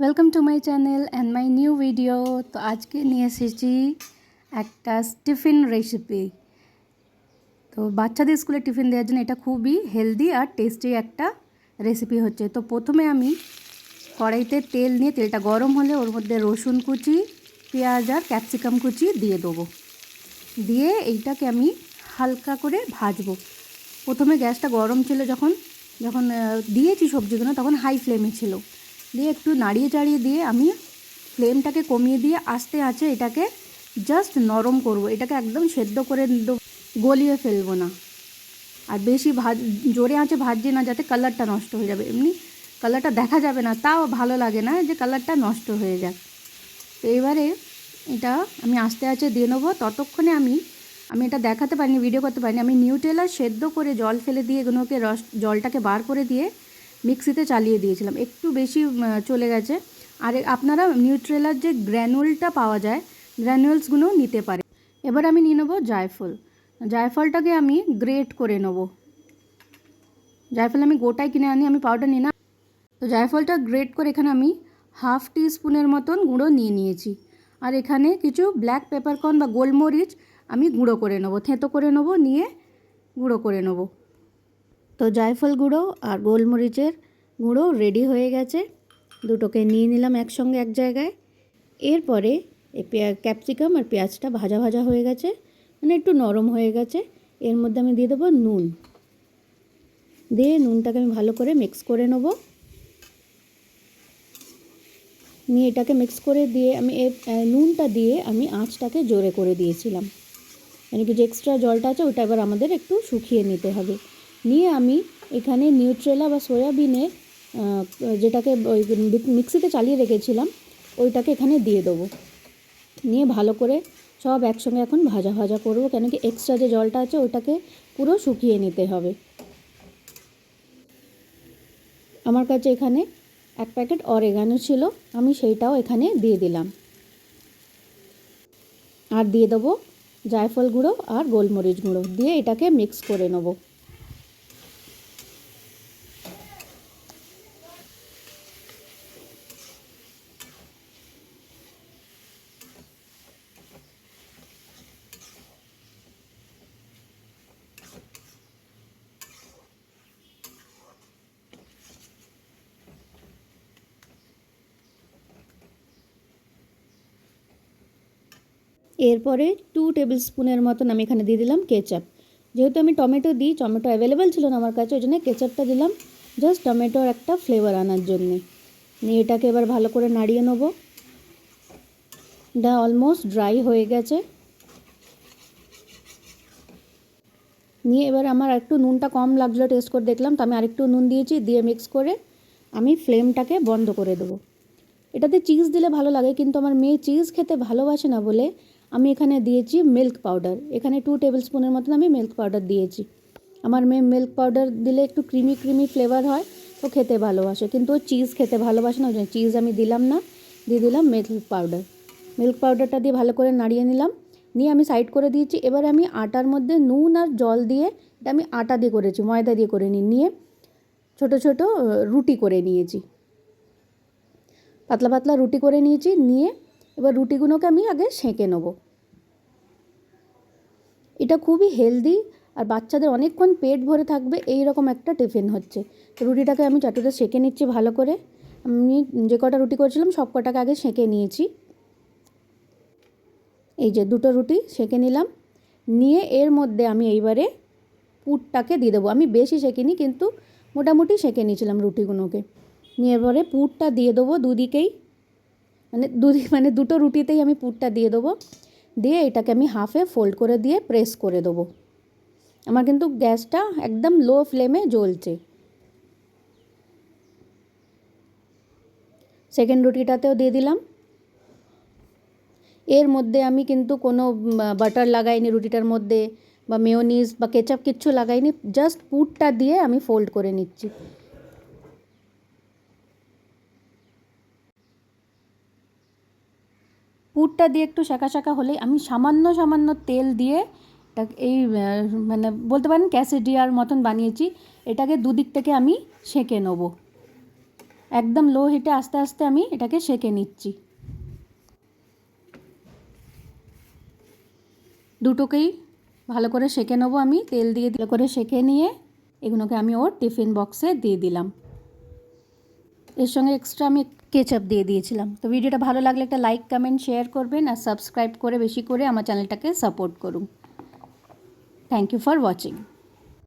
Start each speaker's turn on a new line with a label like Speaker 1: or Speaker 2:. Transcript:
Speaker 1: Welcome to my channel and my new video তো আজকে নিয়ে এসেছি একটা টিফিন রেসিপি তো বাচ্চাদের স্কুলে টিফিন দেওয়ার জন্য এটা খুবই হেলদি আর টেস্টি একটা রেসিপি হচ্ছে। তো প্রথমে আমি কড়াইতে তেল নিয়ে, তেলটা গরম হলে ওর মধ্যে রসুন কুচি, পেঁয়াজ আর ক্যাপসিকাম কুচি দিয়ে দেবো। দিয়ে এইটাকে আমি হালকা করে ভাজবো। প্রথমে গ্যাসটা গরম ছিল যখন যখন দিয়েছি সবজিগুলো, তখন হাই ফ্লেমে ছিল। দিয়ে একটু নাড়িয়ে চাড়িয়ে দিয়ে আমি ফ্লেমটাকে কমিয়ে দিয়ে আস্তে আছে এটাকে জাস্ট নরম করব। এটাকে একদম সেদ্ধ করে গলিয়ে ফেলব না। আর বেশি ভাজ জোরে আঁচে ভাজছি না যাতে কালারটা নষ্ট হয়ে যাবে। এমনি কালারটা দেখা যাবে না, তাও ভালো লাগে না যে কালারটা নষ্ট হয়ে যাক তো এবারে এটা আমি আস্তে আস্তে দিয়ে নেব। ততক্ষণে আমি আমি এটা দেখাতে পারিনি ভিডিও করতে পারিনি। আমি নিউটেলা সেদ্ধ করে জল ফেলে দিয়ে এগুলোকে রস জলটাকে বার করে দিয়ে মিক্সিতে চালিয়ে দিয়েছিলাম। একটু বেশি চলে গেছে। আর আপনারা নিউট্রেলার যে গ্র্যানুলটা পাওয়া যায় গ্র্যানুলসগুলো নিতে পারে এবার আমি নিয়ে নেব জায়ফল জায়ফলটাকে আমি গ্রেট করে নেব। জায়ফল আমি গোটায় কিনে আনি, আমি পাউডার নিই না। তো জায়ফলটা গ্রেট করে এখানে আমি হাফ টি স্পুনের মতন গুঁড়ো নিয়ে নিয়েছি। আর এখানে কিছু ব্ল্যাক পেপারকর্ন বা গোলমরিচ আমি গুঁড়ো করে নেব, থেঁতো করে নেব, নিয়ে গুঁড়ো করে নেব। তো জায়ফল গুঁড়ো আর গোলমরিচের গুঁড়ো রেডি হয়ে গেছে। দুটোকে নিয়ে নিলাম একসঙ্গে এক জায়গায়। এরপরে ক্যাপসিকাম আর পেঁয়াজটা ভাজা ভাজা হয়ে গেছে মানে একটু নরম হয়ে গেছে। এর মধ্যে আমি দিয়ে দেবো নুন। দিয়ে নুনটাকে আমি ভালো করে মিক্স করে নেব। নিয়ে এটাকে মিক্স করে দিয়ে আমি নুনটা দিয়ে আমি আঁচটাকে জোরে করে দিয়েছিলাম। মানে কি যে এক্সট্রা জলটা আছে, ওটা এবার আমাদের একটু শুকিয়ে নিতে হবে। নিয়ে আমি এখানে নিউট্রেলা বা সয়াবিনের আহ, যেটাকে ওই মিক্সিতে চালিয়ে রেখেছিলাম ওইটাকে এখানে দিয়ে দেবো। নিয়ে ভালো করে সব একসঙ্গে এখন ভাজা ভাজা করব কেন কি এক্সট্রা যে জলটা আছে ওটাকে পুরো শুকিয়ে নিতে হবে। আমার কাছে এখানে এক প্যাকেট অরেগানো ছিল আমি সেইটাও এখানে দিয়ে দিলাম। আর দিয়ে দেবো জায়ফল গুঁড়ো আর গোলমরিচ গুঁড়ো দিয়ে এটাকে মিক্স করে নেব। এরপরে টু টেবিল স্পুনের মতন আমি এখানে দিয়ে দিলাম কেচাপ যেহেতু আমি টমেটো দিই, টমেটো অ্যাভেলেবেল ছিল না আমার কাছে, ওই জন্য কেচাপটা দিলাম। জাস্ট টমেটোর একটা ফ্লেভার আনার জন্যে। নিয়ে এটাকে এবার ভালো করে নাড়িয়ে নেব। এটা অলমোস্ট ড্রাই হয়ে গেছে। নিয়ে এবার আমার একটু নুনটা কম লাগছিল টেস্ট করে দেখলাম, তো আমি আরেকটু নুন দিয়েছি, দিয়ে মিক্স করে আমি ফ্লেমটাকে বন্ধ করে দেবো। এটাতে চিজ দিলে ভালো লাগে, কিন্তু আমার মেয়ে চিজ খেতে ভালোবাসে না বলে আমি এখানে দিয়েছি মিল্ক পাউডার এখানে টু টেবিল স্পুনের মতন আমি মিল্ক পাউডার দিয়েছি। আমার মেয়ে মিল্ক পাউডার দিলে একটু ক্রিমি ক্রিমি ফ্লেভার হয়, তো খেতে ভালোবাসে। কিন্তু ও চিজ খেতে ভালোবাসে না চিজ আমি দিলাম না। দিয়ে দিলাম মিল্ক পাউডার মিল্ক পাউডারটা দিয়ে ভালো করে নাড়িয়ে নিলাম। নিয়ে আমি সাইড করে দিয়েছি। এবার আমি আটার মধ্যে নুন আর জল দিয়ে এটা আমি আটা দিয়ে করেছি, ময়দা দিয়ে করে নিই। নিয়ে ছোট ছোট রুটি করে নিয়েছি। পাতলা পাতলা রুটি করে নিয়েছি। নিয়ে এবার রুটিগুলোকে আমি আগে সেঁকে নেব। এটা খুবই হেলদি আর বাচ্চাদের অনেকক্ষণ পেট ভরে থাকবে এই রকম একটা টিফিন হচ্ছে। রুটিটাকে আমি চাটুতে সেঁকে নিচ্ছি ভালো করে। আমি যে কটা রুটি করেছিলাম সব কটাকে আগে সেঁকে নিয়েছি। এই যে দুটো রুটি সেঁকে নিলাম। নিয়ে এর মধ্যে আমি এইবারে পুরটাকে দিয়ে দেবো। আমি বেশি সেঁকিনি কিন্তু মোটামুটি সেঁকে নিয়েছিলাম রুটিগুলোকে। নিয়ে এবারে পুরটা দিয়ে দেবো দুদিকেই। মানে দুদিক মানে দুটো রুটিতেই আমি পুরটা দিয়ে দেবো। দিয়ে এটাকে আমি হাফে ফোল্ড করে দিয়ে প্রেস করে দেবো। আমার কিন্তু গ্যাসটা একদম লো ফ্লেমে জ্বলছে। সেকেন্ড রুটিটাতেও দিয়ে দিলাম। এর মধ্যে আমি কিন্তু কোনো বাটার লাগাইনি রুটিটার মধ্যে, বা মেয়োনিজ বা কেচাপ কিচ্ছু লাগাইনি জাস্ট পুরটা দিয়ে আমি ফোল্ড করে নিচ্ছি। পুরটা দিয়ে একটু শাঁকা শাঁকা হলে আমি সামান্য সামান্য তেল দিয়ে এই মানে বলতে পারেন ক্যাসেডিয়ার মতন বানিয়েছি, এটাকে দুদিক থেকে আমি সেঁকে নেব। একদম লো হিটে আস্তে আস্তে আমি এটাকে সেঁকে নিচ্ছি। দুটোকেই ভালো করে সেঁকে নেব আমি, তেল দিয়ে ভালো করে সেঁকে নিয়ে এগুলোকে আমি ওর টিফিন বক্সে দিয়ে দিলাম। এর সঙ্গে এক্সট্রা আমি কেচাপ দিয়ে দিয়েছিলাম। তো ভিডিওটা ভালো লাগলে একটা লাইক কমেন্ট শেয়ার করবেন আর সাবস্ক্রাইব করে বেশি করে আমার চ্যানেলটাকে সাপোর্ট করুন। Thank you for watching